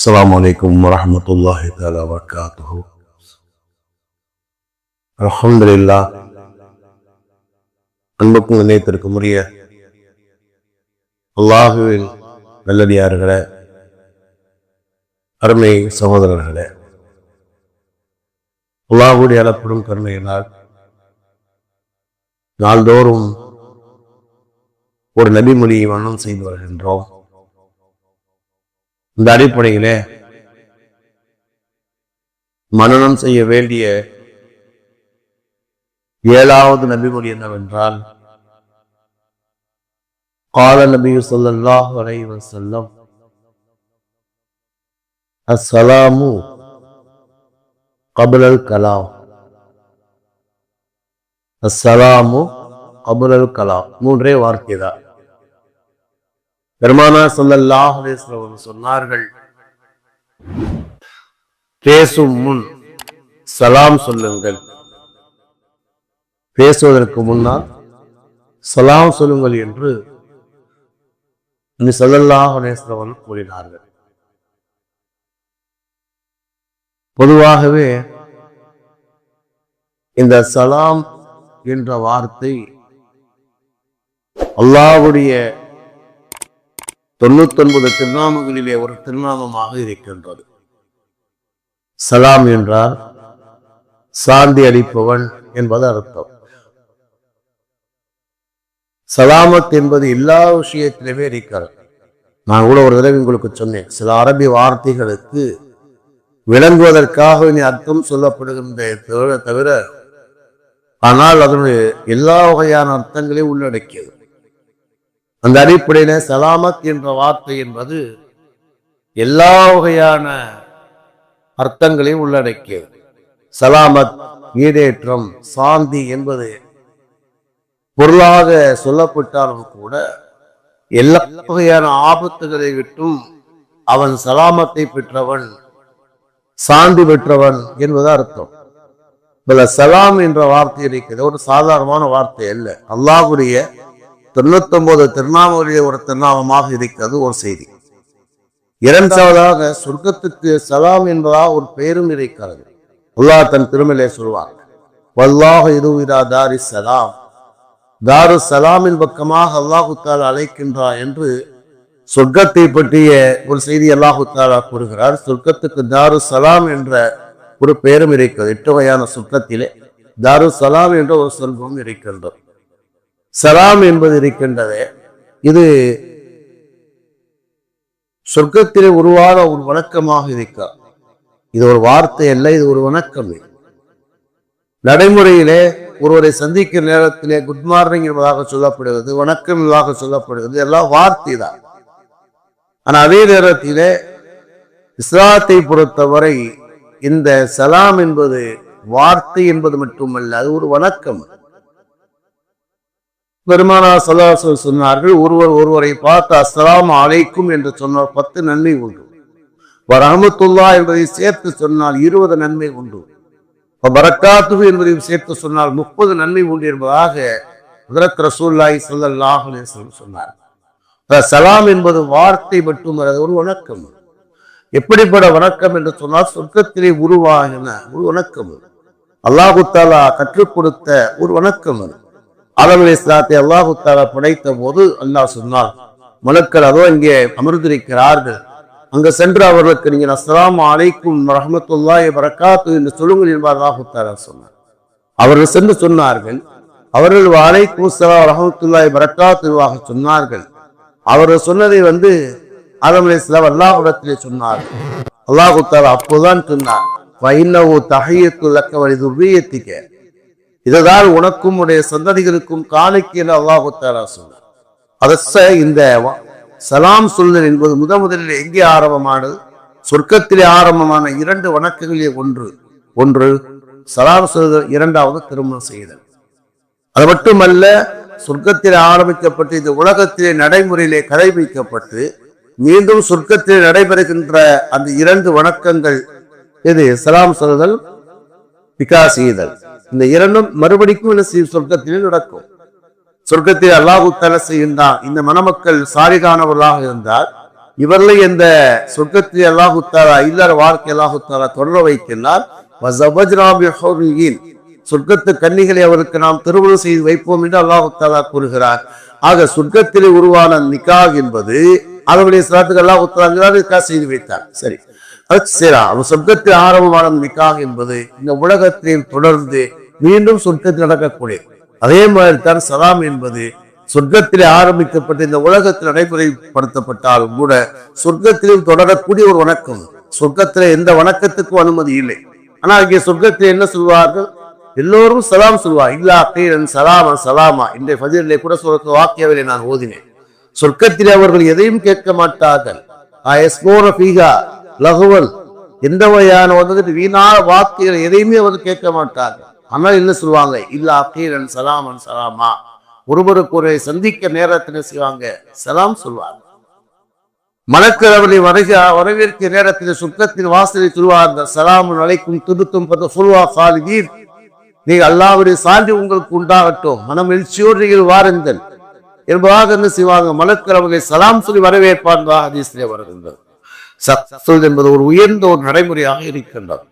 السلام عليكم ورحمة الله تعالى وبركاته الحمد لله அன்புக்கும் நினைத்திருக்கும் உரிய அல்லாஹுவின் நல்லடியார்களே அருமை சகோதரர்களே அல்லாஹுடைய அளப்படும் கருணையினால் நாள்தோறும் ஒரு நபிமொழியை வண்ணம் செய்து வருகின்றோம் இந்த அடிப்படையிலே மனனம் செய்ய வேண்டிய ஏழாவது நபிமொழி என்னவென்றால் قال النبي صلى الله عليه وسلم السلام قبل الكلام السلام قبل الكلام மூன்றே வார்த்தை தான் பெருமானா ஸல்லல்லாஹு சொன்னார்கள் பேசும் முன் சலாம் சொல்லுங்கள். பேசுவதற்கு முன்னால் சலாம் சொல்லுங்கள் என்று ஸல்லல்லாஹு அலைஹி கூறினார்கள். பொதுவாகவே இந்த சலாம் என்ற வார்த்தை அல்லாவுடைய தொண்ணூத்தொன்பது திருநாமங்களிலே ஒரு திருநாமமாக இருக்கின்றது. சலாம் என்றால் சாந்தி அளிப்பவன் என்பது அர்த்தம். சலாமத் என்பது எல்லா விஷயத்திலுமே இருக்கிறது. நான் கூட ஒரு தடவை உங்களுக்கு சொன்னேன் சில அரபி வார்த்தைகளுக்கு விளங்குவதற்காக இனி அர்த்தம் சொல்லப்படுகின்ற தவிர தவிர ஆனால் அதனுடைய எல்லா வகையான அர்த்தங்களையும் உள்ளடக்கியது. அந்த அடிப்படையில சலாமத் என்ற வார்த்தை என்பது எல்லா வகையான அர்த்தங்களையும் உள்ளடக்கியது. சலாமத் ஈடேற்றம் சாந்தி என்பது பொருளாக சொல்லப்பட்டாலும் கூட எல்லா வகையான ஆபத்துகளை விட்டும் அவன் சலாமத்தை பெற்றவன் சாந்தி பெற்றவன் என்பது அர்த்தம். இதுல சலாம் என்ற வார்த்தை இருக்கிறது. ஒரு சாதாரணமான வார்த்தை அல்ல. அல்லாஹுடைய தொண்ணூத்தொன்பது ஒன்பது ஒரு திருநாமமாக இருக்கிறது ஒரு செய்தி. இரண்டாவதாக சொர்க்கத்துக்கு சலாம் என்பதா ஒரு பெயரும் இருக்கிறது. அல்லாஹ் தன் திருமலை சொல்வார் வல்லாஹ் இதுவிரா தாரி சலாம். தாரு சலாமின் பக்கமாக அல்லாஹுத்தால் அழைக்கின்றார் என்று சொர்க்கத்தை பற்றிய ஒரு செய்தி அல்லாஹுத்தாலா கூறுகிறார். சொர்க்கத்துக்கு தாரு சலாம் என்ற ஒரு பெயரும் இருக்கிறது. எட்டு வகையான சொர்க்கத்திலே தாரு சலாம் என்ற ஒரு சொல்பம் இருக்கின்றது. சலாம் என்பது இருக்கின்றது. இது சொர்க்கத்திலே உருவான ஒரு வணக்கமாக இருக்கிறது இது ஒரு வார்த்தை அல்ல இது ஒரு வணக்கம். நடைமுறையிலே ஒருவரை சந்திக்கும் நேரத்திலே குட் மார்னிங் என்பதாக சொல்லப்படுகிறது வணக்கம் என்பதாக சொல்லப்படுகிறது எல்லாம் வார்த்தை தான். ஆனா அதே நேரத்திலே இஸ்லாத்தை பொறுத்தவரை இந்த சலாம் என்பது வார்த்தை என்பது மட்டுமல்ல அது ஒரு வணக்கம். பெருமானா சல்லாசல் சொன்னார்கள் ஒருவர் ஒருவரை பார்த்து அஸ்லாம் அழைக்கும் என்று சொன்னால் பத்து நன்மை உண்டு. வரமத்துல்லா என்பதை சேர்த்து சொன்னால் இருபது நன்மை உண்டு. பரக்காத்து என்பதையும் சேர்த்து சொன்னால் முப்பது நன்மை உண்டு என்பதாக ஹதரத் ரசூல்லாய் சொல்லல்லாஹ் சொன்னார் சலாம் என்பது வார்த்தை மட்டுமல்ல ஒரு வணக்கம். எப்படிப்பட்ட வணக்கம் என்று சொன்னால் சொர்க்கத்திலே உருவாகின ஒரு வணக்கம். அல்லாஹு தாலா கற்றுக் கொடுத்த ஒரு வணக்கம் அது. ஆதம் இஸ்லாத்தை அல்லாஹு தாலா படைத்த போது அல்லாஹ் சொன்னார் மலக்கள் அதோ இங்கே அமர்ந்திருக்கிறார்கள். அங்க சென்று அவர்களுக்கு நீங்கள் அஸ்லாம் அலைக்கும் ரஹமத்துல்லாய் வரக்காத்து என்று சொல்லுங்கள் என்பார் அல்லாஹு தாலா சொன்னார். அவர்கள் சென்று சொன்னார்கள் அவர்கள் அலைக்கும் சலாம் ரஹமத்துல்லாய் வரக்காத்துவாக சொன்னார்கள். அவர்கள் சொன்னதை வந்து ஆதம் அலி இஸ்லாம் அல்லாஹுடத்திலே சொன்னார்கள் அல்லாஹு தாலா அப்போதான் சொன்னார் வைனவு தகையத்துள்ளக்க வழி துர்வியத்திக்க இதுதான் உனக்கும் உடைய சந்ததிகளுக்கும் காலைக்கு என்று அல்லாஹு தாலா சொன்னார் அதச இந்த சலாம் சொல்லுதல் என்பது முத முதலில் எங்கே ஆரம்பமானது? சொர்க்கத்திலே ஆரம்பமான இரண்டு வணக்கங்களே ஒன்று. ஒன்று சலாம் சொல்லுதல் இரண்டாவது திருமணம் செய்தல். அது மட்டுமல்ல சொர்க்கத்திலே ஆரம்பிக்கப்பட்டு இந்த உலகத்திலே நடைமுறையிலே கடைபிடிக்கப்பட்டு மீண்டும் சொர்க்கத்திலே நடைபெறுகின்ற அந்த இரண்டு வணக்கங்கள் இது சலாம் சொல்லுதல் பிகா செய்தல். இந்த இரண்டும் மறுபடிக்கும் என்ன செய்யும்? சொர்க்கத்திலே நடக்கும். சொர்க்கத்தில் அல்லாஹு தலை செய்கின்றான். இந்த மணமக்கள் சாரிகானவர்களாக இருந்தால் இவர்களை இந்த சொர்க்கத்தில் அல்லாஹுத்தாரா இல்லற வாழ்க்கை அல்லாஹுத்தாரா தொடர வைக்கின்றார். சொர்க்கத்து கன்னிகளை அவருக்கு நாம் திருமணம் செய்து வைப்போம் என்று அல்லாஹுத்தாலா கூறுகிறார். ஆக சொர்க்கத்திலே உருவான நிக்காக் என்பது அதனுடைய சிலாத்துக்கு அல்லாஹு தாலா செய்து வைத்தார். சரி. அது சரி அவன் சொர்க்கத்தில் ஆரம்பமான நிக்காக் என்பது இந்த உலகத்தில் தொடர்ந்து மீண்டும் சொர்க்கத்தில் நடக்கக்கூடியது. அதே மாதிரி தான் சலாம் என்பது சொர்க்கத்திலே ஆரம்பிக்கப்பட்ட இந்த உலகத்தில் நடைமுறைப்படுத்தப்பட்டாலும் கூட சொர்க்கத்திலும் தொடரக்கூடிய ஒரு வணக்கம். சொர்க்கத்திலே எந்த வணக்கத்துக்கும் அனுமதி இல்லை. ஆனால் இங்கே சொர்க்கத்தில் என்ன சொல்வார்கள்? எல்லோரும் சலாம் சொல்வார். இல்லா கீரன் சலாமா சலாமா. இன்றைய பதிலே கூட சொர்க்க வாக்கியவிலே நான் ஓதினேன். சொர்க்கத்திலே அவர்கள் எதையும் கேட்க மாட்டார்கள். லகுவல் எந்த வகையான வந்துட்டு வீணான வாக்கியங்கள் எதையுமே அவர் கேட்க மாட்டார்கள். ஆனால் என்ன சொல்லுவாங்க? இல்லா கீரன் சலாமன் சலாமா. ஒருவருக்கு ஒரு சந்திக்க நேரத்தில் செய்வாங்க? சலாம் சொல்வார் மலக்கிறவனை வருக வரவேற்க நேரத்தில் சுக்கத்தின் வாசலை சொல்வார் அந்த சலாமன் அழைக்கும் திருத்தும் சொல்வா சாலிதீர் நீ அல்லாவுடைய சான்றி உங்களுக்கு உண்டாகட்டும். மனம் எழுச்சியோடு நீங்கள் வாருங்கள். என்பதாக என்ன செய்வாங்க? மலக்கிறவர்களை சலாம் சொல்லி வரவேற்பான் அதிசயம் வருகின்றது. சத் என்பது ஒரு உயர்ந்த ஒரு நடைமுறையாக இருக்கின்றது.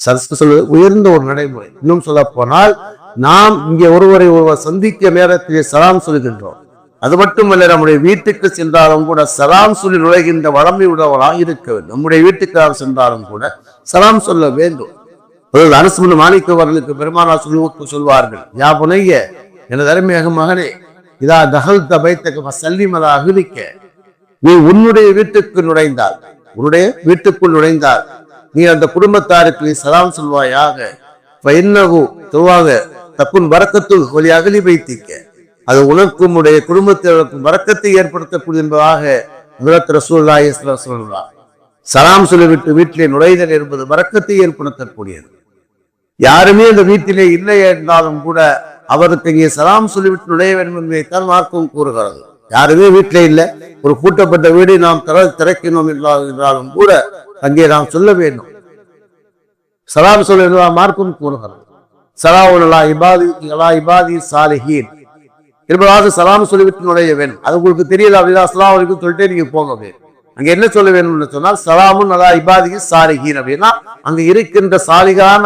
சத் சொல்வது உயர்ந்த ஒரு நடைமுறை. இன்னும் சொல்ல போனால் நாம் இங்கே ஒருவரை ஒருவர் சந்திக்க நேரத்திலே சலாம் சொல்கின்றோம். அது மட்டுமல்ல நம்முடைய வீட்டுக்கு சென்றாலும் கூட சலாம் சொல்லி நுழைகின்ற வளமை உடையவராக இருக்க வேண்டும். நம்முடைய வீட்டுக்காக சென்றாலும் கூட சலாம் சொல்ல வேண்டும். அரசு மாணிக்கவர்களுக்கு பெருமானா சொல்லி சொல்வார்கள் யா புனைய எனது அருமையாக மகனே இதா தகல் தபைத்தக சல்லிமதா அகுதிக்க நீ உன்னுடைய வீட்டுக்கு நுழைந்தால் உன்னுடைய வீட்டுக்குள் நுழைந்தால் நீ அந்த குடும்பத்தாருக்கு சலாம் சொல்வாயாக. என்னவோ துவாக தப்புன் வரக்கத்து வழியாக நீ வைத்திக்க அது உனக்கும் உடைய குடும்பத்தினருக்கும் வரக்கத்தை ஏற்படுத்தக்கூடிய என்பதாக விரத் ரசூல்லாய் சொல்றார். சலாம் சொல்லிவிட்டு வீட்டிலே நுழைதல் என்பது வரக்கத்தை ஏற்படுத்தக்கூடியது. யாருமே அந்த வீட்டிலே இல்லை என்றாலும் கூட அவருக்கு இங்கே சலாம் சொல்லிவிட்டு நுழைய வேண்டும் என்பதைத்தான் மார்க்கம் கூறுகிறது. யாருமே வீட்டிலே இல்லை. ஒரு கூட்டப்பட்ட வீடை நாம் திற திறக்கணும் என்றாலும் கூட அங்கே நாம் சொல்ல வேண்டும். சலாம் சொல்ல மார்க்கும் கூறுகிறது சலாவுலா இபாதி அலா இபாதி சாலிஹீன். இருபதாவது சலாம் சொல்லிவிட்டு நுழைய வேண்டும். அது உங்களுக்கு தெரியல அப்படின்னா அஸ்லாம் வரைக்கும் சொல்லிட்டே நீங்க போங்க வேண்டும் அங்க என்ன சொல்ல வேணும்னு சொன்னால் சலாமுன் அலா இபாதி சாலிஹீன் அப்படின்னா அங்க இருக்கின்ற சாலிகான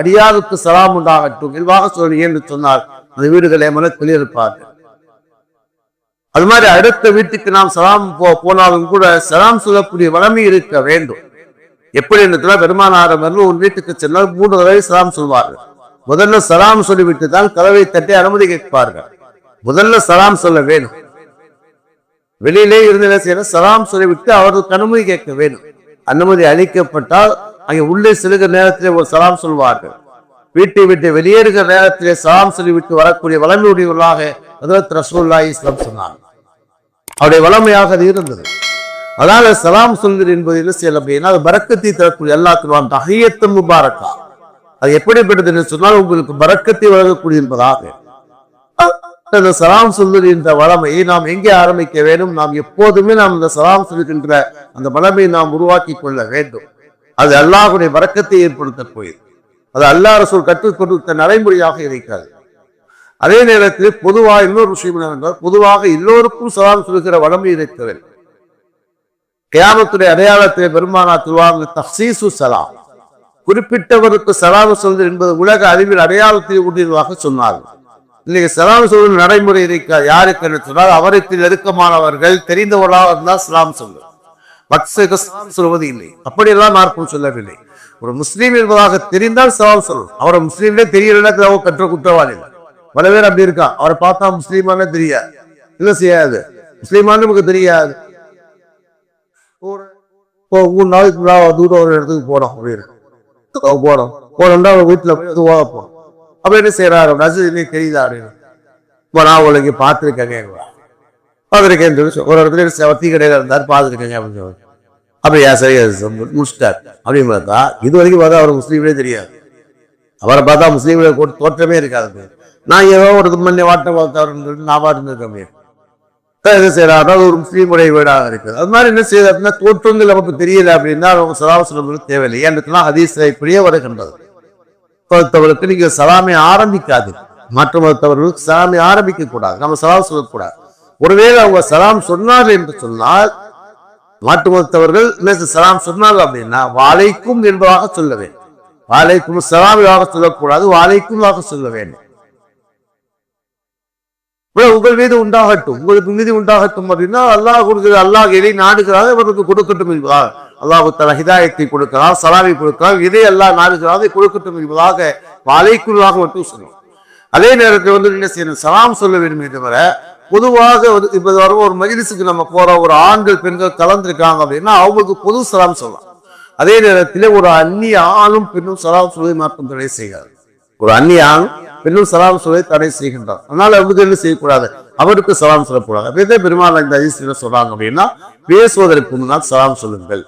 அடியாருக்கு சலாம் உண்டாகட்டும் இல்வாக சொல்லி என்று சொன்னால் அந்த வீடுகளை மன குளிர்ப்பார்கள் அது மாதிரி அடுத்த வீட்டுக்கு நாம் சலாம் போ போனாலும் கூட சலாம் சொல்லக்கூடிய வளமை இருக்க வேண்டும். எப்படி என்று பெருமானாரம் உன் வீட்டுக்கு சென்றால் மூன்று தடவை சலாம் சொல்வார்கள். முதல்ல சலாம் சொல்லிவிட்டு தான் கதவை தட்டி அனுமதி கேட்பார்கள். முதல்ல சலாம் சொல்ல வேணும். வெளியிலே இருந்து செய்யற சலாம் சொல்லிவிட்டு அவர்களுக்கு அனுமதி கேட்க வேணும். அனுமதி அளிக்கப்பட்டால் அங்கே உள்ளே செல்கிற நேரத்திலே ஒரு சலாம் சொல்வார்கள். வீட்டை விட்டு வெளியேறுகிற நேரத்திலே சலாம் சொல்லிவிட்டு வரக்கூடிய வளமையுடையவர்களாக ரசூல்லா இஸ்லாம் சொன்னார் அவருடைய வளமையாக அது இருந்தது. அதனால சலாம் சொல்கிறது என்பது என்ன செய்யலாம் அப்படின்னா அது பறக்கத்தை தரக்கூடிய எல்லாத்துக்கும் தகையத்தம் முபாரக்கா. அது எப்படிப்பட்டது என்று சொன்னால் உங்களுக்கு பறக்கத்தை வழங்கக்கூடிய என்பதாக. இந்த சலாம் சொல்லுகின்ற வளமையை நாம் எங்கே ஆரம்பிக்க வேண்டும்? நாம் எப்போதுமே நாம் இந்த சலாம் சொல்கின்ற அந்த வளமையை நாம் உருவாக்கி கொள்ள வேண்டும். அது அல்லாஹுடைய வரக்கத்தை ஏற்படுத்த போயிரு அது அல்லா ரசூல் கற்றுக் கொடுத்த நடைமுறையாக இருக்கிறது. அதே நேரத்தில் பொதுவாக இன்னொரு விஷயம் என்னவென்றால் பொதுவாக எல்லோருக்கும் சலாம் சொல்கிற வளமை இருக்கிறது. கியாமத்துடைய அடையாளத்திலே பெருமானா திருவாங்க தஹ்சீசு சலாம் குறிப்பிட்டவருக்கு சலாம சொல்வது என்பது உலக அறிவில் அடையாளத்தில் உடையதாக சொன்னார்கள் இன்னைக்கு சலாம் சொல்வது நடைமுறை இருக்க யாருக்கு என்று சொன்னால் அவருக்கு நெருக்கமானவர்கள் தெரிந்தவர்களாக இருந்தால் சலாம் சொல்லு. மற்ற சொல்வது இல்லை. அப்படியெல்லாம் மார்க்கம் சொல்லவில்லை. ஒரு முஸ்லீம் என்பதாக தெரிந்தால் சலாம் சொல்லும் அவரை முஸ்லீம்லே தெரியலன்னா கற்ற குற்றவாளி பல பேர் அப்படி இருக்கான் அவரை பார்த்தா முஸ்லீமான தெரியாது. என்ன செய்யாது? முஸ்லீமான நமக்கு தெரியாது. மூணு நாளைக்கு தூரம் ஒரு இடத்துக்கு போனோம் அப்படின்னு போனோம் போனோம்னா அவங்க வீட்டுல போய் போகும் ஓத போனோம் அப்ப என்ன செய்கிறாரு நசு தெரியுதா அப்படின்னு. இப்போ நான் உங்களுக்கு பார்த்துருக்கேங்க பார்த்துருக்கேன்னு சொல்லி ஒரு இடத்துல டீ கடையில் இருந்தார் பார்த்துருக்கேங்க அப்படின்னு சொல்லி. ஏன் சரி முடிச்சிட்டார். அப்படின்னு பார்த்தா இது வரைக்கும் பார்த்தா அவர் முஸ்லீம்களே தெரியாது. அவரை பார்த்தா முஸ்லீம்களை தோற்றமே இருக்காது. நான் ஏதோ ஒரு மண்ணை வாட்ட பார்த்தவர் நான் பாட்டு இது என்ன அதாவது ஒரு முஸ்லீமுடைய வீடாக இருக்குது அது மாதிரி என்ன செய்யுது அப்படின்னா தோற்றங்கள் நமக்கு தெரியல அப்படின்னா அவங்க சலாவசனம் தேவையில்லை. ஏன்னு ஹதீஸ் இப்படியே வருகின்றது. மதத்தவர்களுக்கு நீங்கள் சலாமை ஆரம்பிக்காது. மற்ற மதத்தவர்களுக்கு சலாமை ஆரம்பிக்க கூடாது. நம்ம சலாம் சொல்லக்கூடாது ஒருவேளை அவங்க சலாம் சொன்னார்கள் என்று சொன்னால் மாற்று மதத்தவர்கள் என்ன சலாம் சொன்னார்கள் அப்படின்னா வாழைக்கும் என்பதாக சொல்ல வேண்டும். வாழைக்கும் சலாமியாக சொல்லக்கூடாது வாழைக்கும் சொல்ல வேண்டும். உங்கள் மீது உண்டாகட்டும் உங்களுக்கு மீது உண்டாகட்டும் அப்படின்னா அல்லாஹ் கொடுக்குற அல்லாஹ் எதை நாடுகிறாரோ அவருக்கு கொடுக்கட்டும் என்பதாக. அல்லாஹு தலா ஹிதாயத்தை கொடுக்கிறார் சலாமை கொடுக்கிறார் எதை அல்லாஹ் நாடுகிறாரோ அதை கொடுக்கட்டும் என்பதாக வாழைக்குள்ளாக மட்டும் சொல்லணும் அதே நேரத்தில் வந்து என்ன செய்யணும்? சலாம் சொல்ல வேண்டுமே தவிர பொதுவாக இப்போ இப்ப வரும் ஒரு மஜிலிசுக்கு நம்ம போறோம் ஒரு ஆண்கள் பெண்கள் கலந்துருக்காங்க அப்படின்னா அவங்களுக்கு பொது சலாம் சொல்லலாம். அதே நேரத்தில் ஒரு அந்நிய ஆணும் பெண்ணும் சலாம் சொல்வதை மாற்றம் தடை செய்யாது ஒரு அந்நிய ஆணும் பெண்ணும் சலாம் சொல்வதை தடை செய்கின்றார். அதனால அவருக்கு என்ன செய்யக்கூடாது? அவருக்கு சலாம் சொல்லக்கூடாது. அப்படியே பெருமாள் இந்த அதிசயம் சொல்றாங்க அப்படின்னா பேசுவதற்கு முன்னால் சலாம் சொல்லுங்கள்.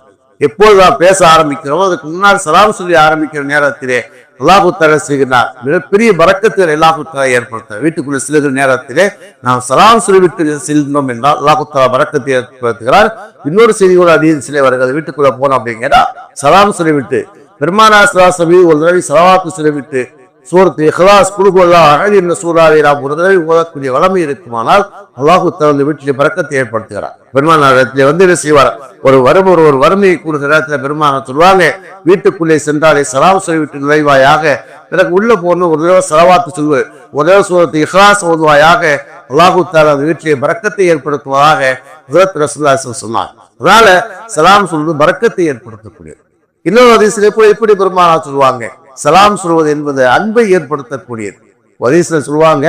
எப்போதுதான் பேச ஆரம்பிக்கிறோமோ அதுக்கு முன்னால் சலாம் சொல்லி ஆரம்பிக்கிற நேரத்திலே அல்லாஹு தர செய்கிறார் மிகப்பெரிய வரக்கத்தில் அல்லாஹு தர ஏற்படுத்த. வீட்டுக்குள்ள செல்கிற நேரத்திலே நாம் சலாம் சொல்லிவிட்டு செல்கிறோம் என்றால் அல்லாஹு தர வரக்கத்தை ஏற்படுத்துகிறார். இன்னொரு செய்தி கூட அதிக சிலை வருகிறது. வீட்டுக்குள்ள போனோம் அப்படிங்கிறா சலாம் சொல்லிவிட்டு பெருமானா சலாசபி ஒரு தடவை சலவாக்கு சொல்லிவிட்டு சூரத்து இஹ்லாஸ் குழுகொள்ளா அழகு என்ற சூறாவை நாம் ஒரு தடவை ஓதக்கூடிய வளமை இருக்குமானால் அல்லாஹு தனது வீட்டிலே பறக்கத்தை ஏற்படுத்துகிறார். பெருமானாரத்திலே வந்து என்ன செய்வார்? ஒரு வரும் ஒரு ஒரு வறுமையை கூறுகிற இடத்துல பெருமான சொல்லுவாங்க? வீட்டுக்குள்ளே சென்றாலே சலாம் சொல்லிவிட்டு நுழைவாயாக பிறகு உள்ள போன ஒரு தடவை செலவாத்து சொல்வது ஒரு தடவை சூரத்து இஹ்லாஸ் ஓதுவாயாக அல்லாஹு தாலா அந்த வீட்டிலே பறக்கத்தை ஏற்படுத்துவதாக ஹசரத் ரசுல்லாசன் சொன்னார். அதனால சலாம் சொல்வது பறக்கத்தை ஏற்படுத்தக்கூடியது. இன்னொரு அதிசயம் எப்படி எப்படி பெருமானா சொல்லுவாங்க? சலாம் சொல்வது என்பது அன்பை ஏற்படுத்தக்கூடியது. வதீஸ்ல சொல்லுவாங்க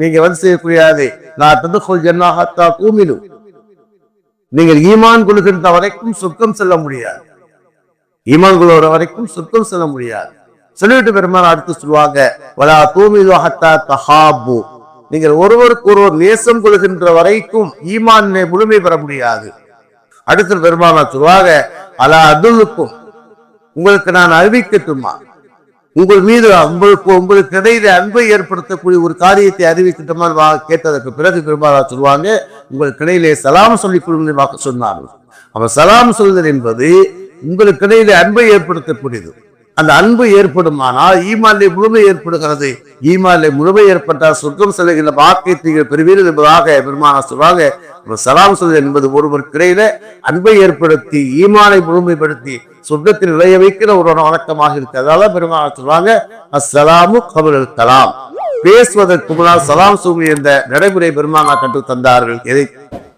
நீங்க வந்து செய்யக்கூடியது நான் தந்துகொள் ஜன்னாகத்தா கூமினு நீங்கள் ஈமான் கொள்கின்ற வரைக்கும் சொர்க்கம் செல்ல முடியாது. ஈமான் கொள்கிற வரைக்கும் சொர்க்கம் செல்ல முடியாது. சொல்லிட்டு பெருமாள் அடுத்து சொல்லுவாங்க வலா தூமிது ஹத்தா தஹாபு. நீங்கள் ஒருவருக்கு ஒருவர் நேசம் கொள்கின்ற வரைக்கும் ஈமான் முழுமை பெற முடியாது. அடுத்து பெருமாள் சொல்லுவாங்க அலா அதுக்கும் உங்களுக்கு நான் அறிவிக்கட்டுமா? உங்கள் மீது உங்களுக்கு உங்களுக்கு இடையில அன்பை ஏற்படுத்தக்கூடிய ஒரு காரியத்தை அறிவிக்கட்டுமா கேட்டதற்கு பிறகு பெருமாளா சொல்லுவாங்க உங்களுக்கு கிடையிலே சலாம் சொல்லிக் கொள்ளும் சொன்னார்கள். அப்ப சலாம் சொல்லுதல் என்பது உங்களுக்கு இடையிலே அன்பை ஏற்படுத்தக்கூடியது. அந்த அன்பு ஏற்படுமானால் ஈமானிலே முழுமை ஏற்படுகிறது. ஈமானிலே முழுமை ஏற்பட்டால் சொர்க்கம் செல்கின்ற பாக்கியத்தை பெறுவீர்கள் என்பதாக பெருமானா சொல்வாங்க சலாம் சொல்லுதல் என்பது ஒருவர் கிடையில அன்பை ஏற்படுத்தி ஈமானை முழுமைப்படுத்தி சொர்க்கத்தில் நுழைய வைக்கிற ஒரு வணக்கமாக இருக்கு அதனால பெருமாள் சொல்றாங்க அஸ்ஸலாமு கபுல் கலாம் பேசுவதற்கு முன்னால் சலாம் சொல்லி என்ற நடைமுறை பெருமானா கற்று தந்தார்கள் எதை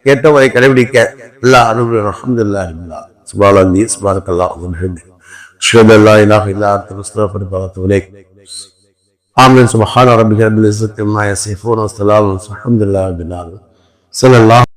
கேட்டவரை கடைபிடிக்க எல்லா அனுபவம் அஹமதுல்லா இல்லா சுபாலந்தி சுபாரக்கல்லா أشهد أن لا إله إلا أنت نستغفرك ونتوب إليك آمين سبحان ربك رب العزة عما يصفون وسلام الحمد لله رب العالمين صلى الله